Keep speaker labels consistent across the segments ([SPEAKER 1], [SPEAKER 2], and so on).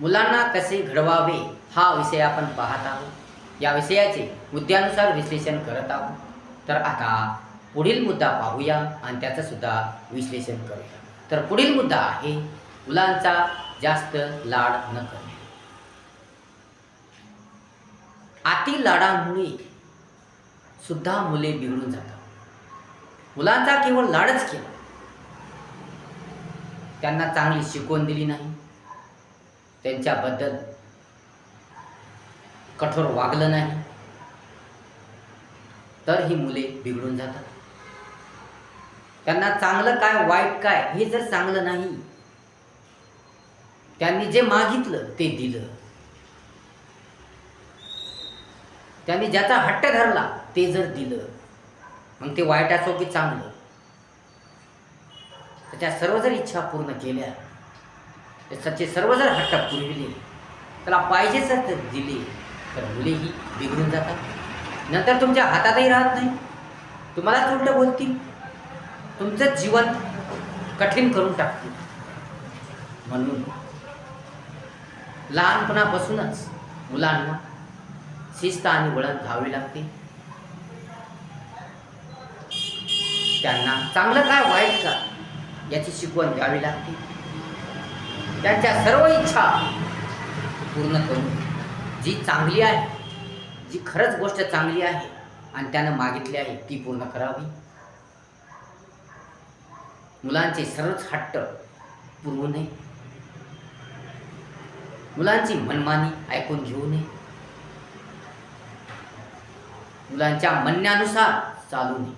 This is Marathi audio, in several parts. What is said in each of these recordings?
[SPEAKER 1] मुलांना कसे घडवावे हा विषय आपण पाहत आहोत. या विषयाचे मुद्द्यानुसार विश्लेषण करत आहोत. तर आता पुढील मुद्दा पाहूया आणि त्याचं सुद्धा विश्लेषण करूया. तर पुढील मुद्दा आहे मुलांचा जास्त लाड न करणे. अति लाडांमुळे सुद्धा मुले बिघडून जातात. मुलांचा केवळ लाडच केला. त्यांना चांगली शिकवण दिली नाही. त्यांच्याबद्दल कठोर वागलं नाही. तर ही मुले बिघडून जातात. त्यांना चांगलं काय वाईट काय हे जर चांगलं नाही त्यांनी जे मागितलं ते दिलं. त्यांनी ज्याचा हट्ट धरला ते जर दिलं मग ते वाईट असो की चांगलं. त्याच्या सर्व जर इच्छा पूर्ण केल्या त्याचे सर्व जर हट्ट पुरविले. त्याला पाहिजे जर तर दिले. तर मुलेही बिघडून जातात. नंतर तुमच्या हातातही राहत नाही. तुम्हालाच उलट बोलतील. तुमचं जीवन कठीण करून टाकतील. म्हणून लहानपणापासूनच मुलांना शिस्त आणि वळण घ्यावी लागते. त्यांना चांगलं काय वाईट का याची शिकवण द्यावी लागते. त्यांच्या सर्व इच्छा पूर्ण करून जी चांगली आहे जी खरंच गोष्ट चांगली आहे आणि त्यानं मागितली आहे ती पूर्ण करावी. मुलांचे सर्वच हट्ट पुरवू नये. मुलांची मनमानी ऐकून घेऊ नये. मुलांच्या म्हणण्यानुसार चालू नये.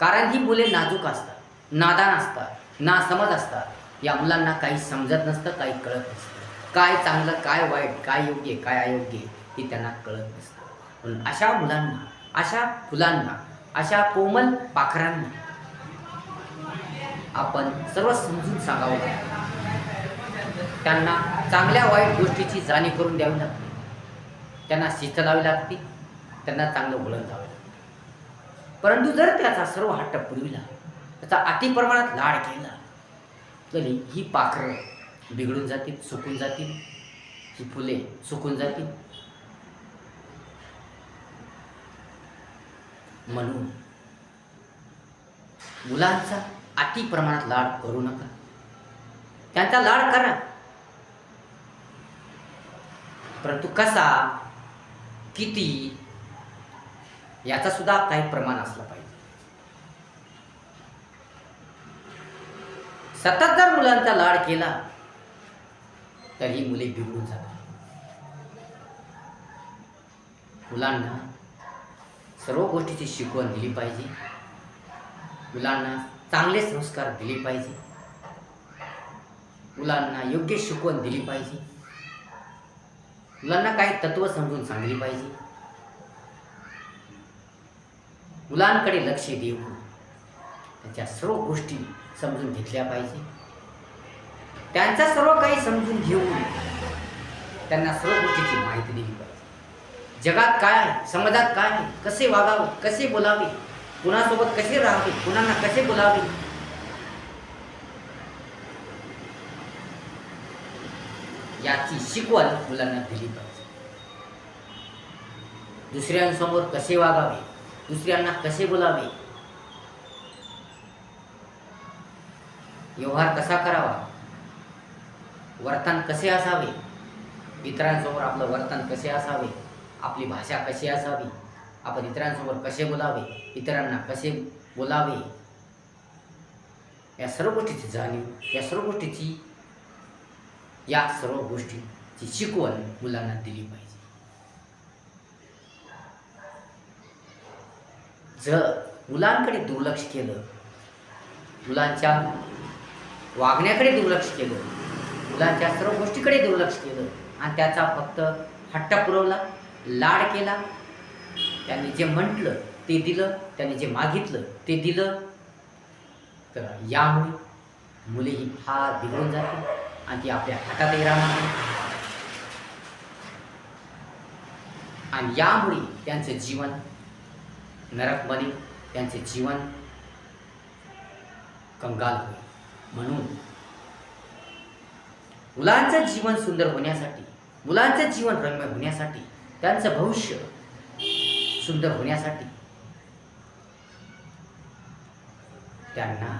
[SPEAKER 1] कारण ही मुले नाजूक असतात नादान असतात नासमज असतात. या मुलांना काही समजत नसतं काही कळत नसतं. काय चांगलं काय वाईट काय योग्य काय अयोग्य हे त्यांना कळत नसतं. म्हणून अशा मुलांना अशा फुलांना अशा कोमल पाखरांना आपण सर्व समजून सांगावं लागतं. त्यांना चांगल्या वाईट गोष्टीची जाणीव करून द्यावी लागते. त्यांना शिस्त लावी लागते. त्यांना चांगलं वळण जावं लागते. परंतु जर त्याचा सर्व हट्ट पुरविला त्याचा अतिप्रमाणात लाड केला तरी ही पाखरं बिघडून जातील सुकून जातील ही फुले सुकून जातील. म्हणून मुलांचा अति प्रमाणात लाड करू नका. त्यांचा लाड करा. परंतु कसा किती याचा सुद्धा काही प्रमाण असलं पाहिजे. सतत जर मुलांचा लाड केला तर ही मुले बिघडून जातात. मुलांना सर्व गोष्टीची शिकवण दिली पाहिजे. मुलांना चांगले संस्कार दिले पाहिजे. मुलांना योग्य शिकवण दिली पाहिजे. मुलांना काही तत्व समजून सांगली पाहिजे. मुलांकडे लक्ष देऊन त्यांच्या सर्व गोष्टी समजून घेतल्या पाहिजे. त्यांचा सर्व काही समजून घेऊन त्यांना सर्व गोष्टीची माहिती दिली पाहिजे. जगात काय आहे? समाजात काय आहे? कसे वागावे? कसे बोलावे? कुणासोबत कसे राहावे? कुणांना कसे बोलावे? याची शिकवण मुलांना दिली पाहिजे. दुसऱ्यांसमोर कसे वागावे? दुसऱ्यांना कसे बोलावे? व्यवहार कसा करावा? वर्तन कसे असावे? इतरांसमोर आपलं वर्तन कसे असावे? आपली भाषा कशी असावी? आपण इतरांसमोर कसे बोलावे? इतरांना कसे बोलावे? या सर्व गोष्टीची जाणीव या सर्व गोष्टीची या सर्व गोष्टीची शिकवण मुलांना दिली पाहिजे. जर मुलांकडे दुर्लक्ष केलं मुलांच्या वागण्याकडे दुर्लक्ष केलं. मुलांच्या सर्व गोष्टीकडे दुर्लक्ष केलं. आणि त्याचा फक्त हट्ट पुरवला लाड केला. त्यांनी जे म्हटलं ते दिलं. त्यांनी जे मागितलं ते दिलं. तर यामुळे मुले ही फार बिघडून जाते आणि ती आपल्या हातातही राहणार नाही. आणि यामुळे त्यांचं जीवन नरक बनेल. त्यांचे जीवन कंगाल होईल. म्हणून मुलांचं जीवन सुंदर होण्यासाठी मुलांचं जीवन रम्य होण्यासाठी त्यांचं भविष्य सुंदर होण्यासाठी त्यांना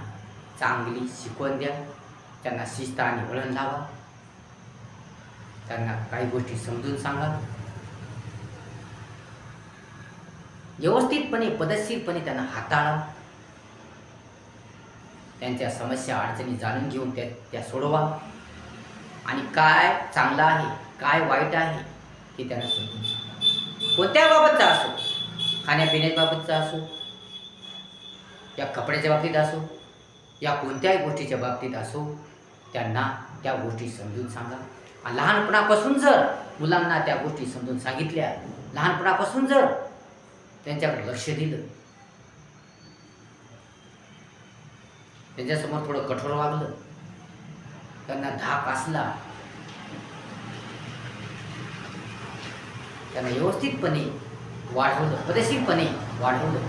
[SPEAKER 1] चांगली शिकवण द्या त्यांना शिस्त आणि वळण लावा त्यांना काही गोष्टी समजून सांगा. व्यवस्थितपणे पद्धतशीरपणे त्यांना हाताळा. त्यांच्या समस्या अडचणी जाणून घेऊन त्या त्या सोडवा. आणि काय चांगलं आहे काय वाईट आहे हे त्यांना समजून सांगा. कोणत्या बाबतचा असो खाण्यापिण्याबाबतचा असो या कपड्याच्या बाबतीत असो या कोणत्याही गोष्टीच्या बाबतीत असो त्यांना त्या गोष्टी समजून सांगा. आणि लहानपणापासून जर मुलांना त्या गोष्टी समजून सांगितल्या लहानपणापासून जर त्यांच्याकडे लक्ष दिलं त्यांच्यासमोर थोडं कठोर वागलं. त्यांना धाक असला. त्यांना व्यवस्थितपणे वाढवलं पदेशीरपणे वाढवलं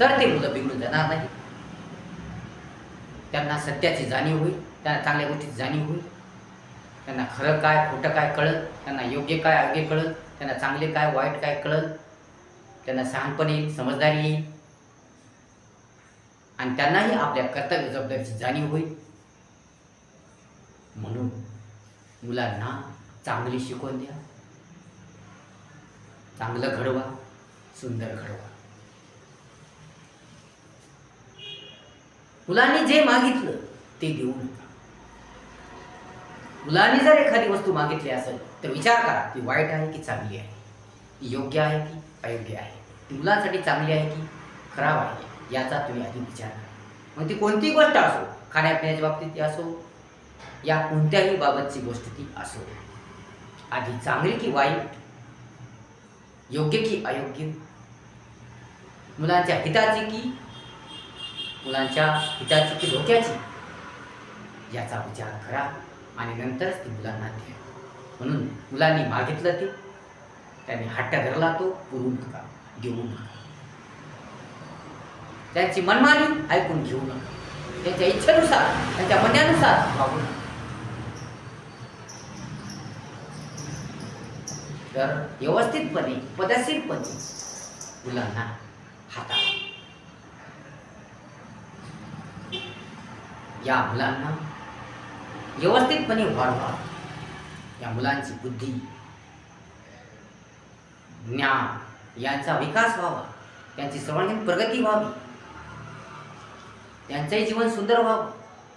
[SPEAKER 1] तर ते मुलं बिघडून जाणार नाही. त्यांना सत्याची जाणीव होईल त्यांना चांगल्या गोष्टीची जाणीव होईल. त्यांना खरं काय खोटं काय कळत त्यांना योग्य काय अयोग्य कळत त्यांना चांगले काय वाईट काय कळत त्यांना शहाणपणे येईल समजदारी येईल. आणि त्यांनाही आपल्या कर्तव्य जबाबदारीची जाणीव होईल. म्हणून मुलांना चांगली शिकवण द्या. चांगलं घडवा सुंदर घडवा. मुलांनी जे मागितलं ते देऊ नका. मुलांनी जर एखादी वस्तू मागितली असेल तर विचार करा ती वाईट आहे की चांगली आहे? ती योग्य आहे की अयोग्य आहे? ती मुलांसाठी चांगली आहे की खराब आहे? याचा तुम्ही आधी विचार करा. मग ती कोणतीही गोष्ट असो खाण्यापिण्याच्या बाबतीत ती असो या कोणत्याही बाबतची गोष्ट ती असो. आधी चांगली की वाईट योग्य की अयोग्य मुलांच्या हिताची की मुलांच्या हिताची की धोक्याची याचा विचार करा आणि नंतरच ती मुलांना द्या. म्हणून मुलांनी मागितलं ते त्यांनी हट्ट धरला तो पुरू नका देऊ नका. त्यांची मनमानी ऐकून घेऊ नका. त्यांच्या इच्छेनुसार त्यांच्या म्हणण्यानुसार वागू नका. तर व्यवस्थितपणे पद्धतशीरपणे मुलांना हाता या मुलांना व्यवस्थितपणे वाढवा. या मुलांची बुद्धी ज्ञान यांचा विकास व्हावा. त्यांची सर्वांगीण प्रगती व्हावी. त्यांचंही जीवन सुंदर व्हावं.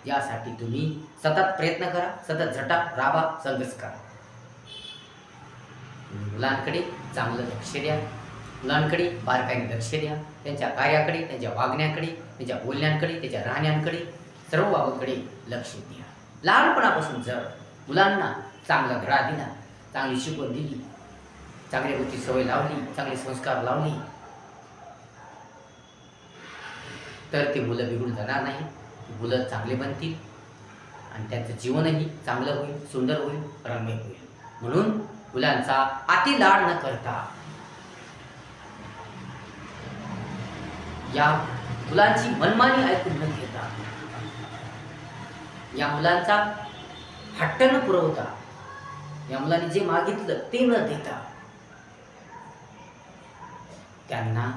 [SPEAKER 1] यासाठी तुम्ही सतत प्रयत्न करा सतत झटा राबा संघर्ष करा. मुलांकडे चांगलं लक्ष द्या. मुलांकडे बारकाईने लक्ष द्या. त्यांच्या कार्याकडे त्यांच्या वागण्याकडे त्यांच्या बोलण्याकडे त्यांच्या राहण्यांकडे सर्व बाबीकडे लक्ष द्या. लहानपणापासून जर मुलांना चांगला धडा दिला चांगली शिकवण दिली चांगल्या गोष्टी सवय लावली चांगले संस्कार लावले तर ते मुलं बिघडून जाणार नाही. मुलं चांगले बनतील आणि त्यांचं जीवनही चांगलं होईल सुंदर होईल रम्य होईल. म्हणून मुलांचा अति लाड न करता या मुलांची मनमानी ऐकून न घेता या मुलांचा हट्ट न पुरवता या मुलांनी जे मागितलं ते न देता त्यांना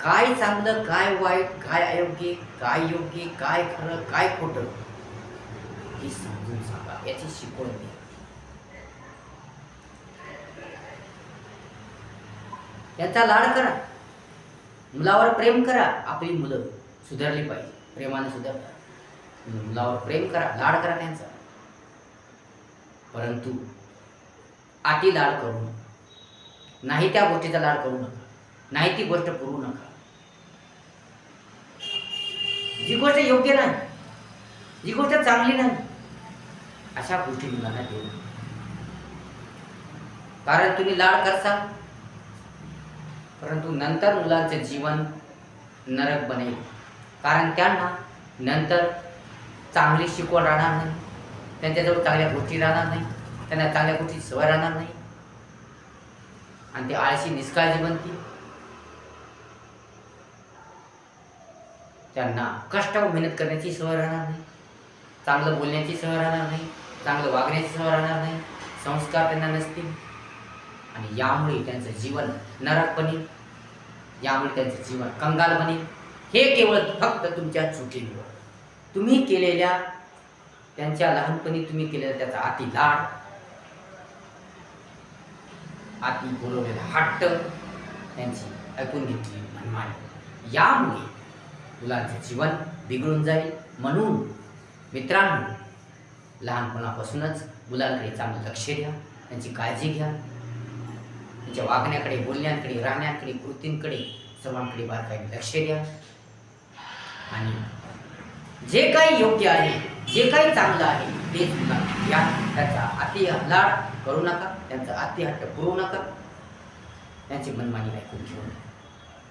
[SPEAKER 1] काय चांगलं काय वाईट काय अयोग्य काय योग्य काय खरं काय खोटं हे समजून सांगा. याची शिकवण द्या. याचा लाड करा. मुलावर प्रेम करा. आपली मुलं सुधारली पाहिजे. प्रेमाने सुधारतात. मुलावर प्रेम करा. लाड करा त्यांचा. परंतु आती लाड करू नका. नाही त्या गोष्टीचा लाड करू नका. नाही ती गोष्ट पुरवू नका. जी गोष्ट योग्य नाही जी गोष्ट चांगली नाही अशा गोष्टी मुलांना देऊ कारण तुम्ही लाड करसाल परंतु नंतर मुलांचं जीवन नरक बनेल. कारण त्यांना नंतर चांगली शिकवण राहणार नाही त्यांच्याजवळ चांगल्या गोष्टी राहणार नाही त्यांना चांगल्या गोष्टी सवय राहणार नाही. आणि ते आळशी निष्काळजी बनतील. त्यांना कष्टावर मेहनत करण्याची सवय राहणार नाही. चांगलं बोलण्याची सवय राहणार नाही. चांगलं वागण्याची सवय राहणार नाही. संस्कार त्यांना नसतील. आणि यामुळे त्यांचं जीवन नरक बनेल. यामुळे त्यांचं जीवन कंगाल बनेल. हे केवळ फक्त तुमच्या चुकीमुळं. तुम्ही केलेल्या त्यांच्या लहानपणी तुम्ही केलेला त्याचा अति लाड अति बोलवलेला हट्ट त्यांची ऐकून घेतली मनमानी. यामुळे मुलांचं जीवन बिघडून जाईल. म्हणून मित्रांनो लहानपणापासूनच मुलांकडे चांगलं लक्ष द्या त्यांची काळजी घ्या. त्यांच्या वागण्याकडे बोलण्याकडे राहण्याकडे कृतींकडे सर्वांकडे बारकाईने लक्ष द्या. आणि जे काही योग्य आहे जे काही चांगलं आहे ते मुलांना घ्या. त्याचा अति लाड करू नका त्यांचा अतिहट्ट करू पुरवू नका. त्यांची मनमानी ऐकून घेऊ नका.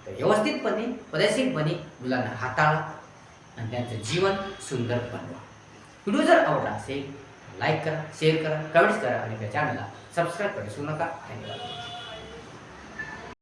[SPEAKER 1] तर व्यवस्थितपणे पदशीरपणे मुलांना हाताळा आणि त्यांचं जीवन सुंदर बनवा. व्हिडिओ जर आवडला असेल लाईक करा शेअर करा कमेंट्स करा आणि त्या चॅनलला सबस्क्राईब करू नका. धन्यवाद.